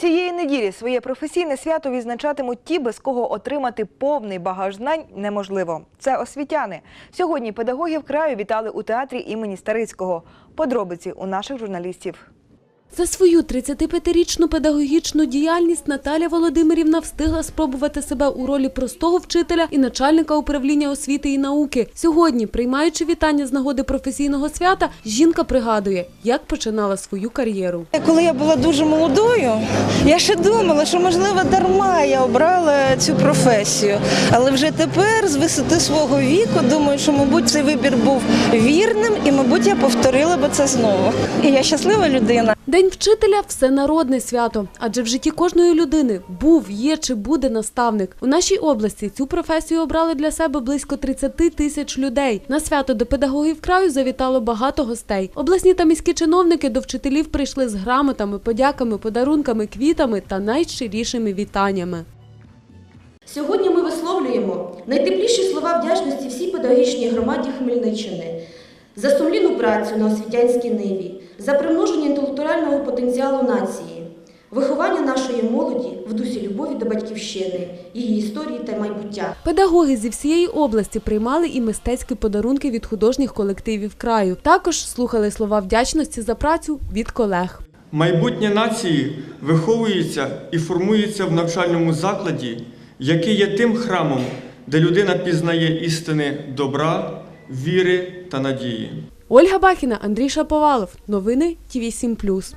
Цієї неділі своє професійне свято відзначатимуть ті, без кого отримати повний багаж знань неможливо. Це освітяни. Сьогодні педагогів краю вітали у театрі імені Старицького. Подробиці у наших журналістів. За свою 35-річну педагогічну діяльність Наталя Володимирівна встигла спробувати себе у ролі простого вчителя і начальника управління освіти і науки. Сьогодні, приймаючи вітання з нагоди професійного свята, жінка пригадує, як починала свою кар'єру. Коли я була дуже молодою, я ще думала, що можливо дарма я обрала цю професію. Але вже тепер, з висоти свого віку, думаю, що мабуть цей вибір був вірним, і мабуть я повторила би це знову. І я щаслива людина. День вчителя всенародне свято, адже в житті кожної людини був, є чи буде наставник. У нашій області цю професію обрали для себе близько 30 тисяч людей. На свято до педагогів краю завітало багато гостей. Обласні та міські чиновники до вчителів прийшли з грамотами, подяками, подарунками, квітами та найщирішими вітаннями. Сьогодні ми висловлюємо найтепліші слова вдячності всій педагогічній громаді Хмельниччини за сумлінну працю на освітянській ниві, за примноження інтелектуального потенціалу нації, виховання нашої молоді в дусі любові до батьківщини, її історії та майбуття. Педагоги зі всієї області приймали і мистецькі подарунки від художніх колективів краю. Також слухали слова вдячності за працю від колег. Майбутнє нації виховується і формується в навчальному закладі, який є тим храмом, де людина пізнає істини добра, віри та надії. Ольга Бахіна, Андрій Шаповалов. Новини ТІВІ 7+.